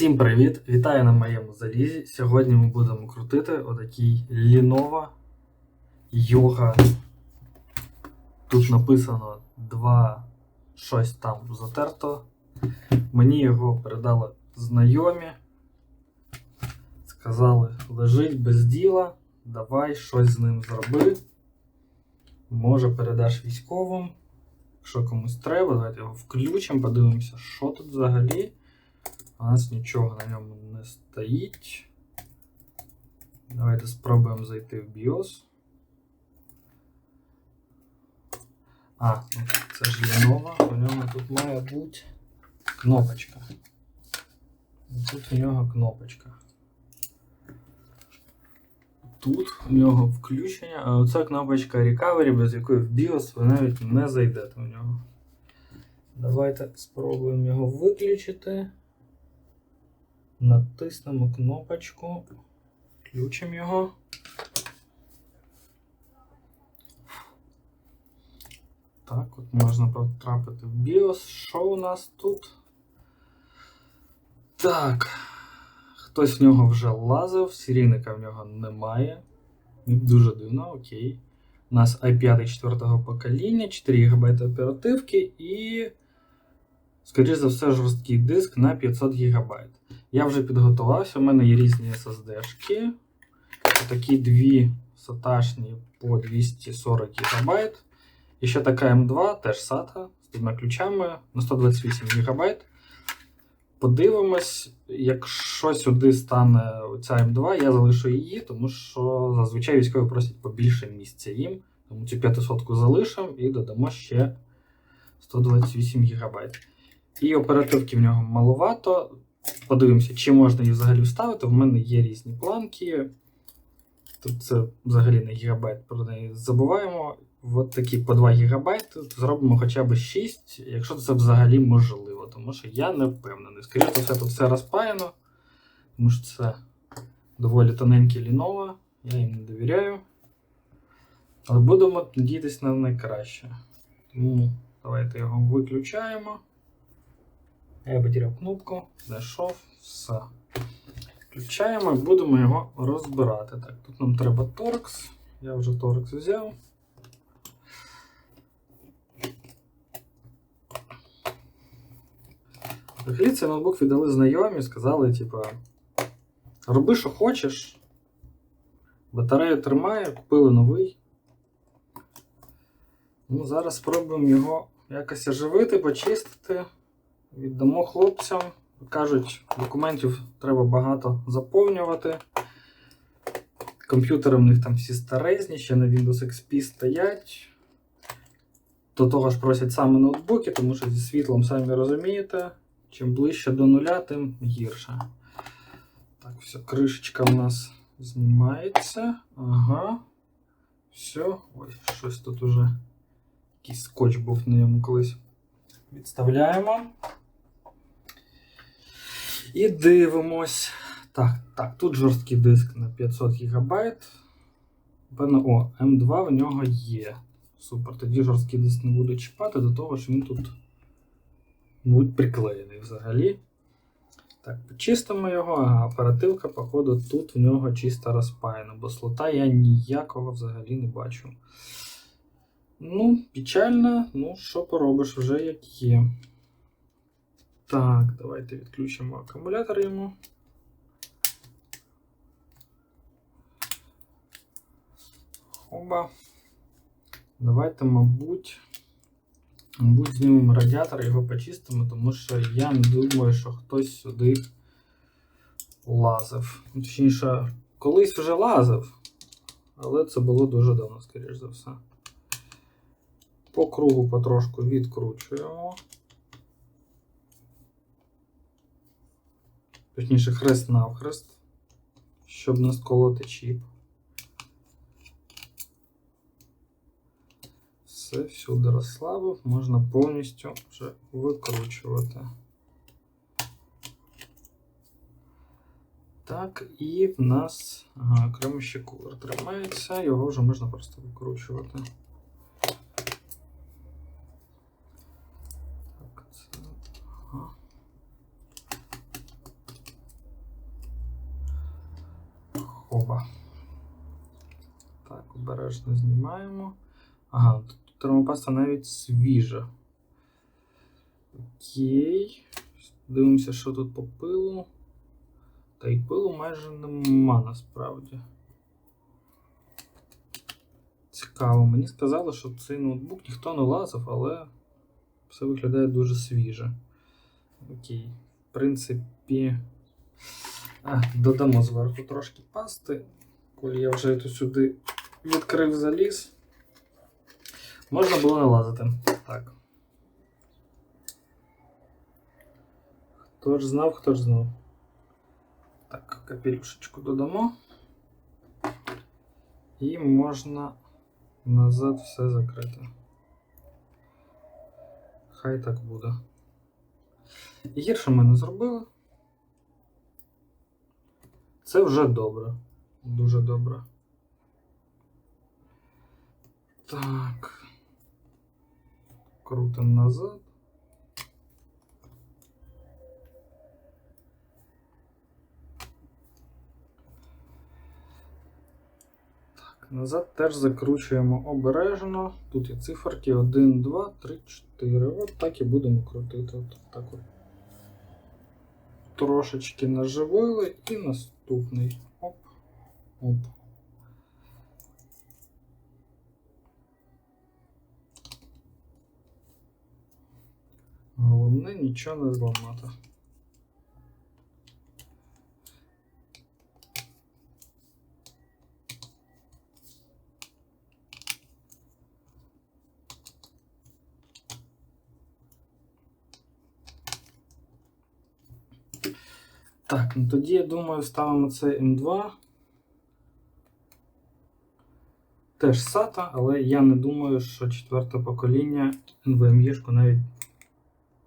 Всім привіт! Вітаю на моєму залізі. Сьогодні ми будемо крутити отакий Lenovo Yoga. Тут написано 2 щось там затерто. Мені його передали знайомі. Сказали, лежить без діла, давай щось з ним зроби. Може передаш військовим. Якщо комусь треба, давайте його включимо, подивимося, що тут взагалі. У нас нічого на ньому не стоїть. Давайте спробуємо зайти в BIOS. А, ну, це ж Lenovo, у нього тут має бути кнопочка. Тут у нього кнопочка. Тут у нього включення, а оця кнопочка Recovery, без якої в BIOS ви навіть не зайдете в нього. Давайте спробуємо його виключити. Натиснемо кнопочку, включимо його. Так, от можна потрапити в BIOS. Що у нас тут? Так. Хтось в нього вже лазив, серійника в нього немає. Дуже дивно, окей. У нас i5 4 покоління, 4 ГБ оперативки і, скоріш за все, жорсткий диск на 500 ГБ. Я вже підготувався, у мене є різні SSD-шки. Такі дві саташні по 240 ГБ. І ще така М2, теж SATA з двома ключами на 128 ГБ. Подивимось, якщо сюди стане ця М2, я залишу її, тому що зазвичай військові просять побільше місця їм. Тому цю 500 залишимо і додамо ще 128 ГБ. І оперативки в нього маловато. Подивимося, чи можна її взагалі вставити. В мене є різні планки. Тут це взагалі не гігабайт, про неї забуваємо. От такі по 2 ГБ зробимо хоча б 6, якщо це взагалі можливо, тому що я не впевнений. Скоріше за все, тут все розпаяно, тому що це доволі тоненькі Lenovo, я їм не довіряю. Але будемо надіятися на найкраще. Тому давайте його виключаємо. Я потеряв кнопку, знайшов, все. Включаємо і будемо його розбирати. Так, Тут нам треба торкс. Я вже торкс взяв. Взагалі цей ноутбук віддали знайомі, сказали, типу, роби, що хочеш. Батарею тримає, купили новий. Ну, Зараз спробуємо його якось оживити, почистити. Віддамо хлопцям. Кажуть, документів треба багато заповнювати. Комп'ютери в них там всі старезні, ще на Windows XP стоять. До того ж просять саме ноутбуки, тому що зі світлом, самі розумієте, чим ближче до нуля, тим гірше. Так, все, кришечка у нас знімається. Ага. Все. Ой, щось тут уже. Якийсь скотч був на ньому колись. Відставляємо. І дивимось. Так, так, тут жорсткий диск на 500 ГБ. О, М2 в нього є. Супер. Тоді жорсткий диск не буду чіпати до того, що він тут буде приклеєний взагалі. Так, почистимо його, а оперативка, походу, тут в нього чисто розпаяна, бо слота я ніякого взагалі не бачу. Ну, печально, ну, що поробиш, вже як є. Так, давайте відключимо акумулятор йому. Оба. Давайте, мабуть, мабуть, знімемо радіатор, його почистимо, тому що я не думаю, що хтось сюди лазив. Точніше, колись вже лазив, але це було дуже давно, скоріш за все. По кругу потрошку відкручуємо. Точніше, хрест навхрест, щоб не сколоти чіп. Все всюди розслабив, можна повністю вже викручувати. Так, і в нас ага, окремо ще кулер тримається, його вже можна просто викручувати. Так, це. Ага. Оба. Так, обережно знімаємо. Ага, тут термопаста навіть свіжа. Окей. Дивимося, що тут по пилу. Та й пилу майже нема насправді. Цікаво, мені сказали, що цей ноутбук ніхто не лазив, але все виглядає дуже свіже. Окей. В принципі. Додамо зверху трошки пасти. Коли я вже сюди відкрив заліз. Можна було не лазити. Так. Хто ж знав, хто ж знав. Так, капелюшечку додамо. І можна назад все закрити. Хай так буде. Гірше ми не зробили. Це вже добре. Дуже добре. Так. Крутим назад. Так, назад теж закручуємо обережно. Тут є циферки 1, 2, 3, 4. От так і будемо крутити. От так от. Трошечки наживили і наступний. Оп. Оп. Головне нічого не зламати. Так, ну тоді я думаю, ставимо це М2. Теж SATA, але я не думаю, що четверте покоління NVMe навіть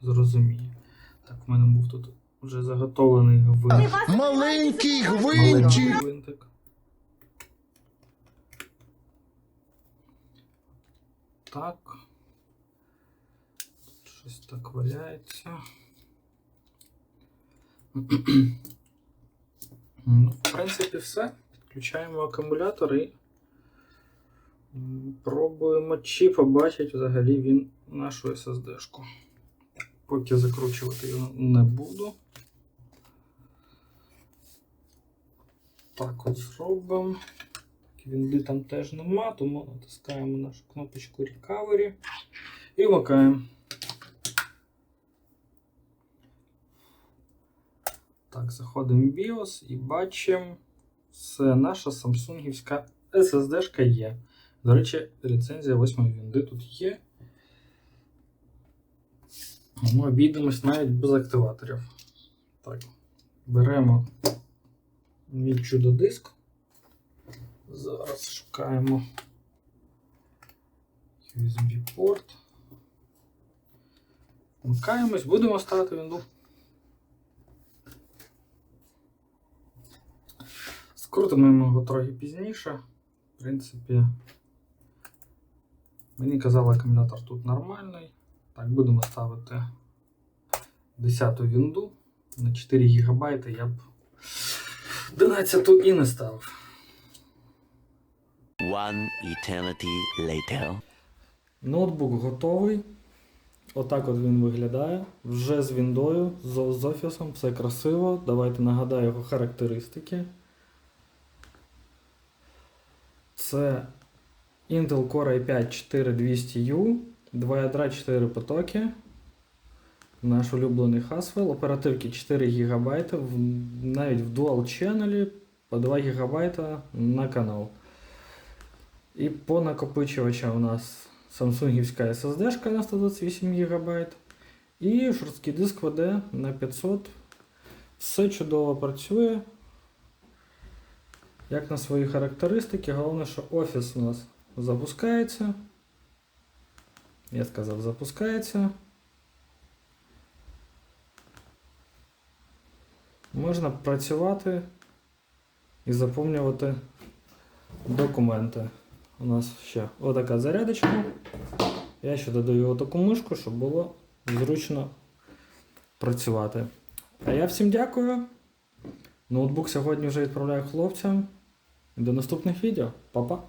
зрозуміє. Так, в мене був тут вже заготовлений гвинт. Маленький Маленький гвинтик. гвинтик. Так. Тут щось так валяється. Ну, в принципі, все. Підключаємо акумулятор і пробуємо, чи побачить взагалі він нашу SSD-шку. Поки закручувати його не буду. Так от зробимо. Вінди там теж нема, тому натискаємо нашу кнопочку Recovery і вмикаємо. Так, заходимо в BIOS і бачимо, все, наша самсунгівська SSD-шка є. До речі, ліцензія 8 вінди тут є. Ми обійдемось навіть без активаторів. Так, беремо мій чудо-диск. Зараз шукаємо USB-порт. Вмикаємось, будемо ставити вінду. Скрутимо його трохи пізніше. В принципі, мені казали, акумулятор тут нормальний. Так, будемо ставити 10 вінду на 4 ГБ. Я б 11 і не ставив. One eternity later. Ноутбук готовий. Отак от він виглядає. Вже з віндою, з, з офісом, все красиво. Давайте нагадаю його характеристики. Це Intel Core i5 4200U, 2 ядра 4 потоки. Наш улюблений Haswell. Оперативки 4 ГБ, навіть в Dual Channel по 2 ГБ на канал. І по накопичувачам у нас Samsungівська SSD на 128 ГБ. І жорсткий диск VD на 500. Все чудово працює. Як на свої характеристики, головне, що офіс у нас запускається. Я сказав, запускається. Можна працювати і заповнювати документи. У нас ще отака зарядочка. Я ще додаю отаку мишку, щоб було зручно працювати. А я всім дякую. Ноутбук сьогодні вже відправляю хлопцям. До наступних відео. Па-па!